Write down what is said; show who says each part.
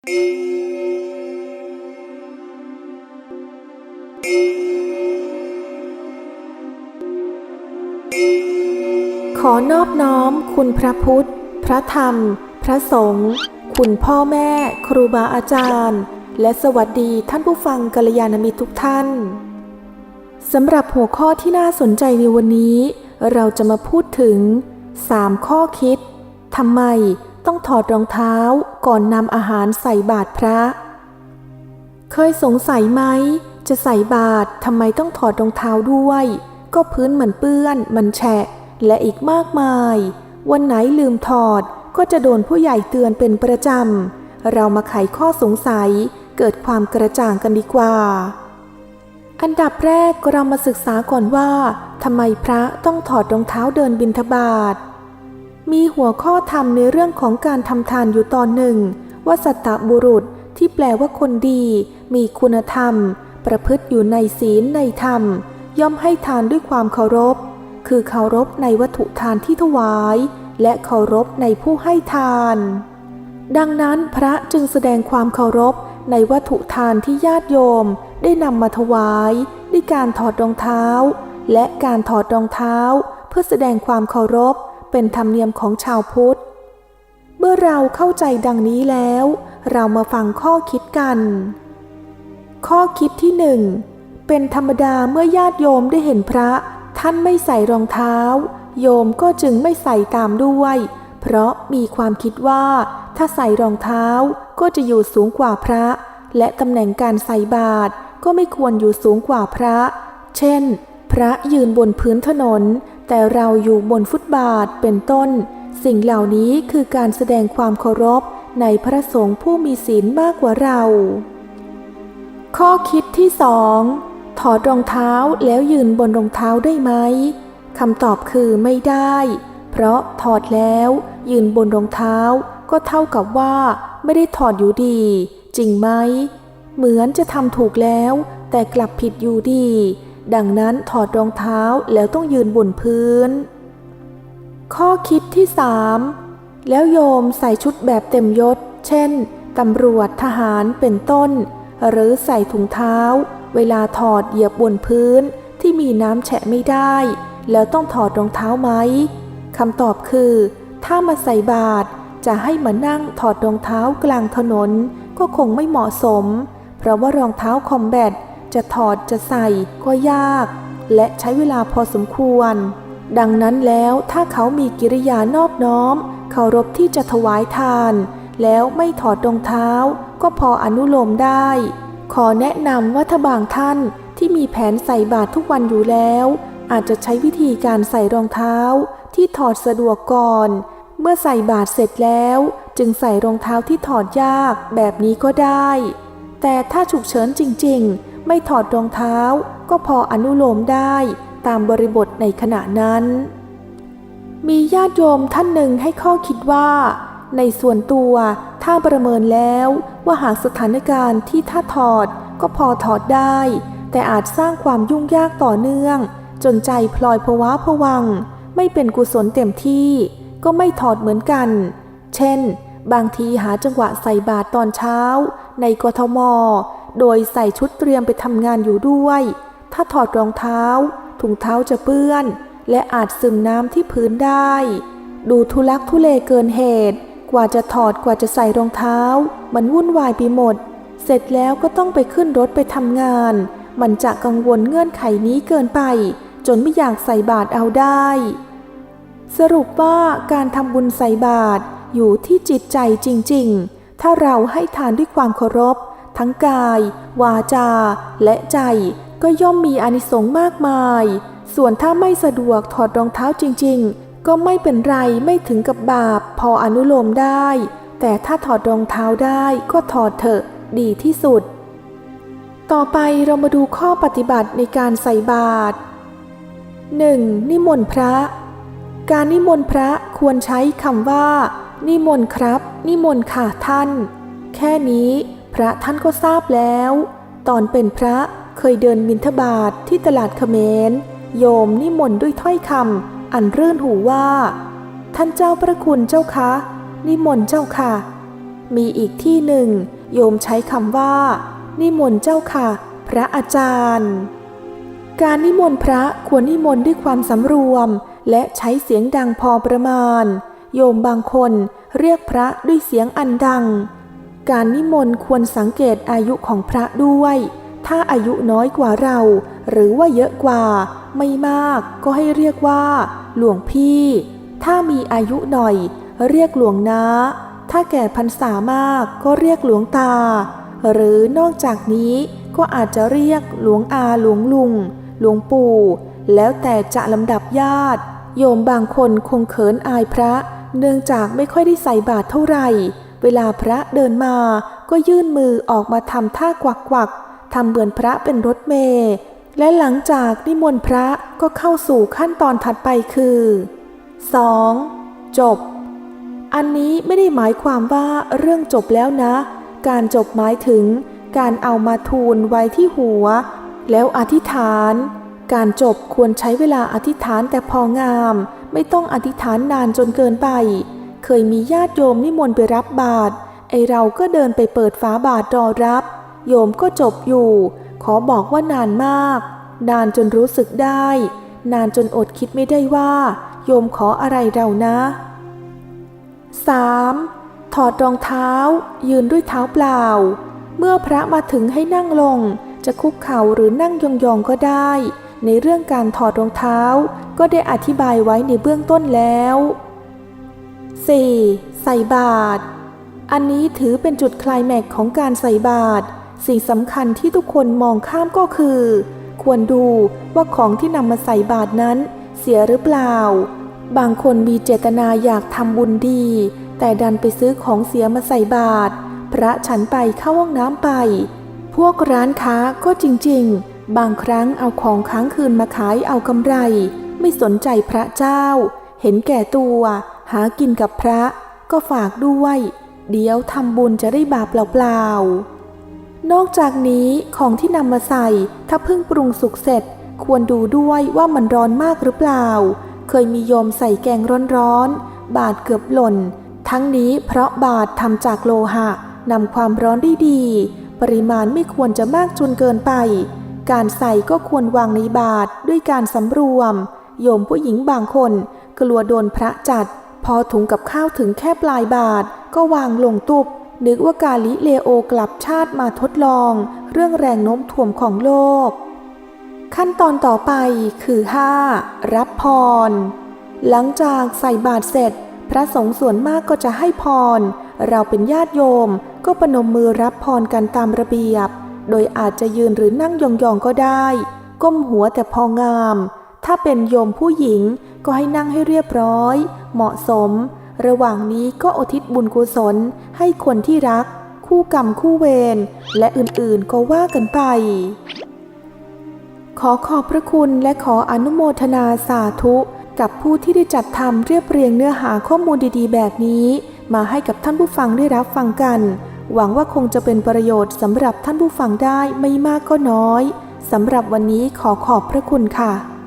Speaker 1: ขอนอบน้อมคุณพระพุทธ พระธรรม พระสงฆ์คุณพ่อแม่ครูบาอาจารย์ และสวัสดีท่านผู้ฟังกัลยาณมิตรทุกท่านสำหรับหัวข้อที่น่าสนใจในวันนี้ เราจะมาพูดถึง 3 ข้อคิดทำไม ต้องถอดรองเท้าก่อนนำอาหารใส่บาตรพระ เคยสงสัยไหม จะใส่บาตรทำไมต้องถอดรองเท้าด้วย ก็พื้นมันเปื้อน มันแฉะ และอีกมากมาย วันไหนลืมถอดก็จะโดนผู้ใหญ่เตือนเป็นประจำ เรามาไขข้อสงสัยเกิดความกระจ่างกันดีกว่า อันดับแรกเรามาศึกษาก่อนว่าทำไมพระต้องถอดรองเท้าเดินบิณฑบาต มีหัวข้อธรรมในเรื่องของการทำทานอยู่ตอนหนึ่ง ว่าสัตตบุรุษที่แปลว่าคนดี มีคุณธรรม ประพฤติอยู่ในศีลในธรรม ย่อมให้ทานด้วยความเคารพ คือเคารพในวัตถุทานที่ถวาย และเคารพในผู้ให้ทาน ดังนั้นพระจึงแสดงความเคารพในวัตถุทานที่ญาติโยม ได้นำมาถวายด้วยการถอดรองเท้า และการถอดรองเท้า เพื่อแสดงความเคารพ เป็นธรรมเนียมของชาวพุทธ เมื่อเราเข้าใจดังนี้แล้ว เรามาฟังข้อคิดกัน ข้อคิดที่หนึ่งเป็นธรรมดาเมื่อญาติโยมได้เห็นพระ ท่านไม่ใส่รองเท้า โยมก็จึงไม่ใส่ตามด้วย เพราะมีความคิดว่า ถ้าใส่รองเท้าก็จะอยู่สูงกว่าพระ และตำแหน่งการใส่บาตรก็ไม่ควรอยู่สูงกว่าพระ เช่น พระยืนบนพื้นถนน แต่เราอยู่บนฟุตบาทเป็นต้น สิ่งเหล่านี้คือการแสดงความเคารพในพระสงฆ์ผู้มีศีลมากกว่าเรา ข้อคิดที่สองถอดรองเท้าแล้วยืนบนรองเท้าได้ไหมคำตอบคือไม่ได้ เพราะถอดแล้วยืนบนรองเท้าก็เท่ากับว่าไม่ได้ถอดอยู่ดี จริงไหม เหมือนจะทำถูกแล้ว แต่กลับผิดอยู่ดี ดังนั้นถอดรองเท้าแล้วต้องยืนบนพื้น ข้อคิดที่สามแล้วโยมใส่ชุดแบบเต็มยศ เช่น ตำรวจทหารเป็นต้น หรือใส่ถุงเท้า เวลาถอดเหยียบบนพื้นที่มีน้ำแฉะไม่ได้ แล้วต้องถอดรองเท้าไหมคำตอบคือ ถ้ามาใส่บาตรจะให้มานั่งถอดรองเท้ากลางถนน ก็คงไม่เหมาะสม เพราะว่ารองเท้าคอมแบท จะถอดจะใส่ก็ยาก และใช้เวลาพอสมควร ดังนั้นแล้วถ้าเขามีกิริยานอบน้อมเคารพที่จะถวายทาน แล้วไม่ถอดรองเท้า ก็พออนุโลมได้ ขอแนะนำว่าถ้าบางท่านที่มีแผนใส่บาตรทุกวันอยู่แล้ว อาจจะใช้วิธีการใส่รองเท้า ที่ถอดสะดวกก่อน เมื่อใส่บาตรเสร็จแล้วจึงใส่รองเท้าที่ถอดยากแบบนี้ก็ได้ แต่ถ้าฉุกเฉินจริง ๆ ไม่ถอดรองเท้าก็พออนุโลมได้ตามบริบทในขณะนั้น มีญาติโยมท่านหนึ่งให้ข้อคิดว่า ในส่วนตัวถ้าประเมินแล้วว่าหากสถานการณ์ที่ถ้าถอดก็พอถอดได้ แต่อาจสร้างความยุ่งยากต่อเนื่อง จนใจพลอยภวะผวัง ไม่เป็นกุศลเต็มที่ ก็ไม่ถอดเหมือนกัน เช่น บางทีหาจังหวะใส่บาตรตอนเช้า ในกทม โดยใส่ชุดเตรียมไปทำงานอยู่ด้วย ถ้าถอดรองเท้า ถุงเท้าจะเปื้อน และอาจซึมน้ำที่พื้นได้ ดูทุลักทุเลเกินเหตุ กว่าจะถอดกว่าจะใส่รองเท้า มันวุ่นวายไปหมด เสร็จแล้วก็ต้องไปขึ้นรถไปทำงาน มันจะกังวลเงื่อนไขนี้เกินไป จนไม่อยากใส่บาตรเอาได้ สรุปว่าการทำบุญใส่บาตรอยู่ที่จิตใจจริง ๆ ถ้าเราให้ทานด้วยความเคารพ ทั้งกาย วาจา และใจก็ย่อมมีอานิสงส์มากมาย ส่วนถ้าไม่สะดวกถอดรองเท้าจริง ๆ ก็ไม่เป็นไรไม่ถึงกับบาป พออนุโลมได้ แต่ถ้าถอดรองเท้าได้ก็ถอดเถอะดีที่สุด ต่อไปเรามาดูข้อปฏิบัติในการใส่บาตร 1. นิมนต์พระ การนิมนต์พระควรใช้คำว่า นิมนต์ครับ นิมนต์ค่ะท่าน แค่นี้ ระท่านก็ทราบแล้ว ตอนเป็นพระเคยเดินบิณฑบาตทที่ตลาดเขมร โยมนิมนต์ด้วยถ้อยคำอันรื่นหูว่า ท่านเจ้าพระคุณเจ้าคะ นิมนต์เจ้าค่ะ มีอีกที่หนึ่ง โยมใช้คำว่า นิมนต์เจ้าค่ะ พระอาจารย์ การนิมนต์พระควรนิมนต์ด้วยความสำรวม และใช้เสียงดังพอประมาณ โยมบางคนเรียกพระด้วยเสียงอันดัง การนิมนต์ควรสังเกตอายุของพระด้วย ถ้าอายุน้อยกว่าเรา หรือว่าเยอะกว่า ไม่มากก็ให้เรียกว่า หลวงพี่ ถ้ามีอายุหน่อย เรียกหลวงนาถ้าแก่พรรษามากก็เรียกหลวงตา หรือนอกจากนี้ก็อาจจะเรียกหลวงอาหลวงลุง หลวงปู่ แล้วแต่จะลำดับญาติ โยมบางคนคงเขินอายพระ เนื่องจากไม่ค่อยได้ใส่บาตรเท่าไหร่ เวลาพระเดินมาก็ยื่นมือออกมาทำท่ากวักกวักๆทำเหมือนพระเป็นรถเมล์และหลังจากนิมนต์พระก็เข้าสู่ขั้นตอนถัดไปคือ 2. จบ อันนี้ไม่ได้หมายความว่าเรื่องจบแล้วนะ การจบหมายถึง การเอามาทูลไว้ที่หัว แล้วอธิษฐาน การจบควรใช้เวลาอธิษฐานแต่พองาม ไม่ต้องอธิษฐานนานจนเกินไป เคยมีญาติโยมนิมนต์ไปรับบาตรไอเราก็เดินไปเปิดฝาบาตรรอรับ โยมก็จบอยู่ ขอบอกว่านานมาก นานจนรู้สึกได้ นานจนอดคิดไม่ได้ว่า โยมขออะไรเรานะ 3. ถอดรองเท้า ยืนด้วยเท้าเปล่า เมื่อพระมาถึงให้นั่งลง จะคุกเข่าหรือนั่งยองๆก็ได้ ในเรื่องการถอดรองเท้า ก็ได้อธิบายไว้ในเบื้องต้นแล้ว 4. ใส่บาตร อันนี้ถือเป็นจุดคลายแม็กของการใส่บาตร สิ่งสำคัญที่ทุกคนมองข้ามก็คือ ควรดูว่าของที่นำมาใส่บาตรนั้น เสียหรือเปล่า บางคนมีเจตนาอยากทำบุญดี แต่ดันไปซื้อของเสียมาใส่บาตร พระฉันไปเข้าห้องน้ำไป พวกร้านค้าก็จริงๆ บางครั้งเอาของค้างคืนมาขายเอากำไร ไม่สนใจพระเจ้า เห็นแก่ตัว หากินกับพระก็ฝากด้วย เดี๋ยวทำบุญจะได้บาปเปล่าๆ นอกจากนี้ของที่นำมาใส่ถ้าเพิ่งปรุงสุกเสร็จ ควรดูด้วยว่ามันร้อนมากหรือเปล่า เคยมีโยมใส่แกงร้อนๆ บาดเกือบหล่น ทั้งนี้เพราะบาดทำจากโลหะนำความร้อนได้ดี ปริมาณไม่ควรจะมากจนเกินไป การใส่ก็ควรวางในบาทด้วยการสำรวม โยมผู้หญิงบางคน กลัวโดนพระจัด อถุงกับข้าวถึงแค่ปลายบาท ก็วางลงตุบ นึกว่ากาลิเลโอกลับชาติมาทดลอง เรื่องแรงโน้มถ่วงของโลก ขั้นตอนต่อไปคือ 5. รับพร หลังจากใส่บาตรเสร็จ พระสงฆ์ส่วนมากก็จะให้พร เราเป็นญาติโยม ก็ประนมมือรับพรกันตามระเบียบ โดยอาจจะยืนหรือนั่งยองๆก็ได้ ก้มหัวแต่พองาม ถ้าเป็นโยมผู้หญิงก็ให้นั่งให้เรียบร้อย เหมาะสม ระหว่างนี้ก็อุทิศบุญกุศลให้คนที่รัก คู่กรรมคู่เวรและอื่นๆก็ว่ากันไป ขอขอบพระคุณและขออนุโมทนาสาธุ กับผู้ที่ได้จัดทำเรียบเรียงเนื้อหาข้อมูลดีๆ แบบนี้ มาให้กับท่านผู้ฟังได้รับฟังกัน หวังว่าคงจะเป็นประโยชน์สำหรับท่านผู้ฟังได้ไม่มากก็น้อยสำหรับวันนี้ขอขอบพระคุณค่ะ